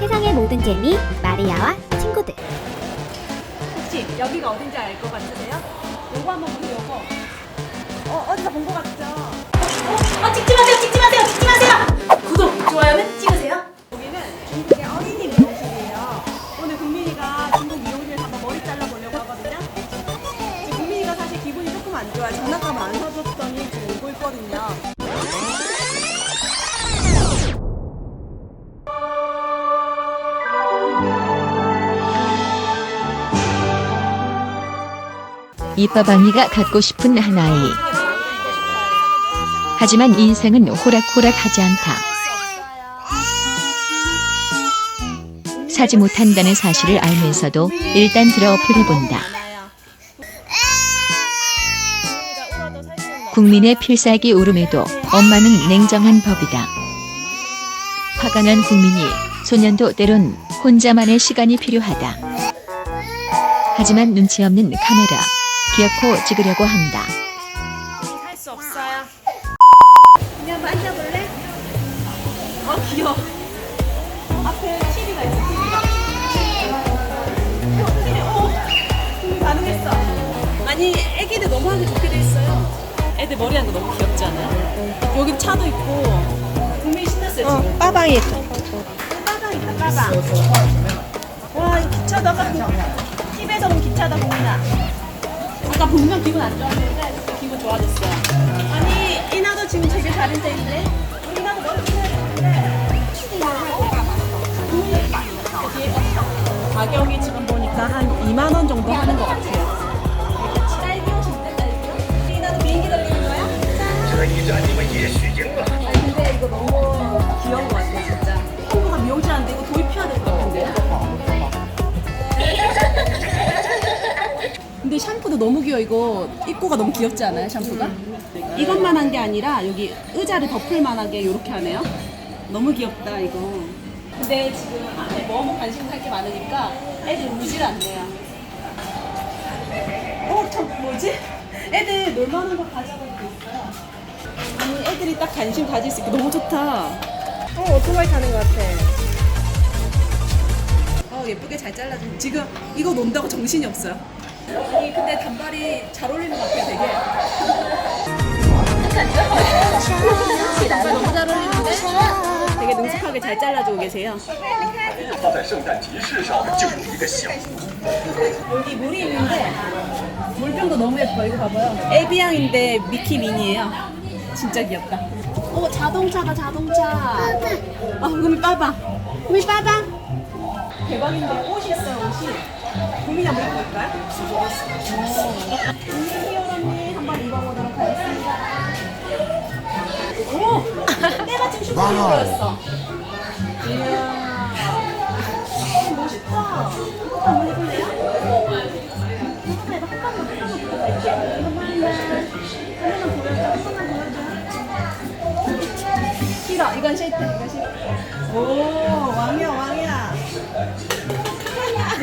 세상의 모든 재미 마리아와 친구들 혹시 여기가 어딘지 알 것 같으세요? 요거 한번 보세요, 요거. 어, 어디서 본 것 같죠? 어, 어, 찍지 마세요, 찍지 마세요, 찍지 마세요! 구독, 좋아요는 찍으세요. 여기는 중국의 어린이 미용실이에요. 오늘 국민이가 중국 미용실에서 한번 머리 잘라보려고 하거든요. 지금 국민이가 사실 기분이 조금 안 좋아요. 장난감 안 사줬더니 지금 울고 있거든요. 이빠방이가 갖고 싶은 하나이. 하지만 인생은 호락호락하지 않다. 사지 못한다는 사실을 알면서도 일단 들어 어필해본다. 국민의 필살기 울음에도 엄마는 냉정한 법이다. 화가 난 국민이 소년도 때론 혼자만의 시간이 필요하다. 하지만 눈치 없는 카메라 기어코 찍으려고 한다. 할 수 없어요. 그냥 한번 앉아볼래? 어 귀여워. 앞에 TV가 있어 TV가. 어, 어, 반응했어. 아니 애기들 너무 하기 좋게 돼 있어요. 애들 머리 하는 거 너무 귀엽지 않아요? 여기 차도 있고 국민이 신났어요 지금. 빠방이 빠방 있다 빠방. 와 기차다 TV 아까 분명 기분 안 좋았는데 진짜 기분 좋아졌어. 아니 이나도 지금 되게 잘 앉아있네. 이나도 머리 빗어야 되는데. 가격이 지금 보니까 한 2만 원 정도 하는 것 같아요. 딸기 옷인데 딸기? 이나도 비행기 달리는 거야? 아니 근데 이거 너무 너무 귀여워 이거 입고가 너무 귀엽지 않아요 샴푸가? 이것만 한 게 아니라 여기 의자를 덮을 만하게 이렇게 하네요 너무 귀엽다 이거 근데 지금 안에 너무 관심 살 게 많으니까 애들 울질 않네요 어? 저 뭐지? 애들 놀만한 거 가져가고 있어요 아니 애들이 딱 관심 가질 수 있게 너무 좋다 어 오토바이 타는 것 같아 어 예쁘게 잘 잘라줘. 지금 이거 논다고 정신이 없어요. 아니 근데 단발이 잘 어울리는 것 같아요, 되게. 단발 너무 잘 어울리는데 되게 능숙하게 잘 잘라주고 계세요. 放在圣诞集市上就是一个小 여기 물이 있는데 물병도 너무 예뻐. 이거 봐봐요. 에비앙인데 미키 미니예요. 진짜 귀엽다. 어 자동차가 자동차. 아 구미 빠방. 구미 빠방. 대박인데 옷이 있어요 옷이. 한번 입어볼까요? 구미 히어로님 한번 입어보도록 하겠습니다. 오! 때마침 슈퍼히어로였어. 이야. 멋있다. 한번 해볼래요? 싫어 이건 싫다 이건 싫다 오 왕이야 왕이야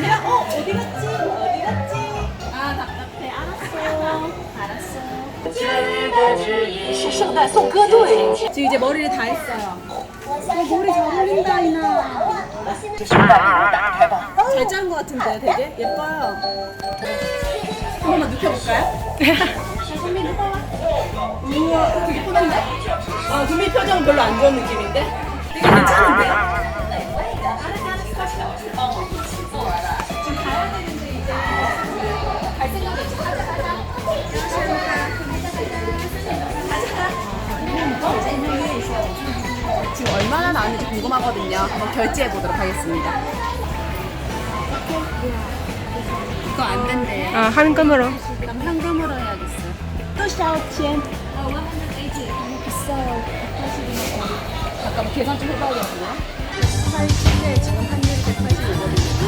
내가 어 어디 갔지? 어디 갔지? 아 답답해. 알았어. 알았어. 지금 이제 머리를 다 했어요. 어, 머리 잘 어울린다 이나. 잘 자른 것 같은데 되게? 예뻐요. 한 번만 눕혀볼까요? 선미 누워와 우와 되게 예쁜데? 아 구미 표정은 별로 안 좋은 느낌인데? 얼마나 나왔는지 궁금하거든요. 한번 결제해 보도록 하겠습니다. 이거 안 된대요. 아 한금으로 그럼 현금으로 해야겠어요. 또 샤오티엔. 아, 180. 너무 비싸요. 180이면 잠깐만 계산 좀 해봐야겠네요. 80에 지금 환율이 185거든요.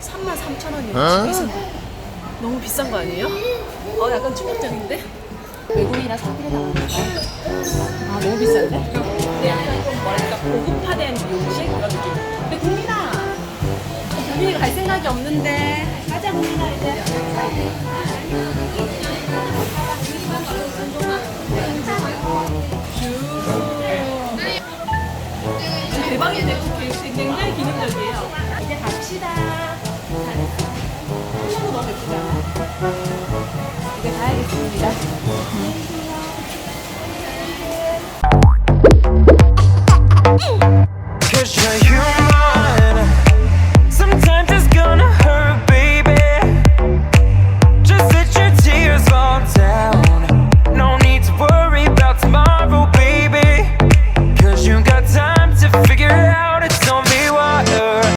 3만 3천 원이에요. 비싼데. 너무 비싼 거 아니에요? 어, 약간 충격적인데? 외국인이라 사기를 당하니까. 아, 너무 비싼데? 약간 좀 뭐랄까, 고급화된 미용실? 그런 느낌. 근데 국민아! 국민이가 갈 생각이 없는데. 가자, 국민아, 이제. 쭉. 대박이네. 굉장히 기능적이에요. 이제 갑시다. 너무 예쁘잖아. 이제 가야겠습니다. Cause you're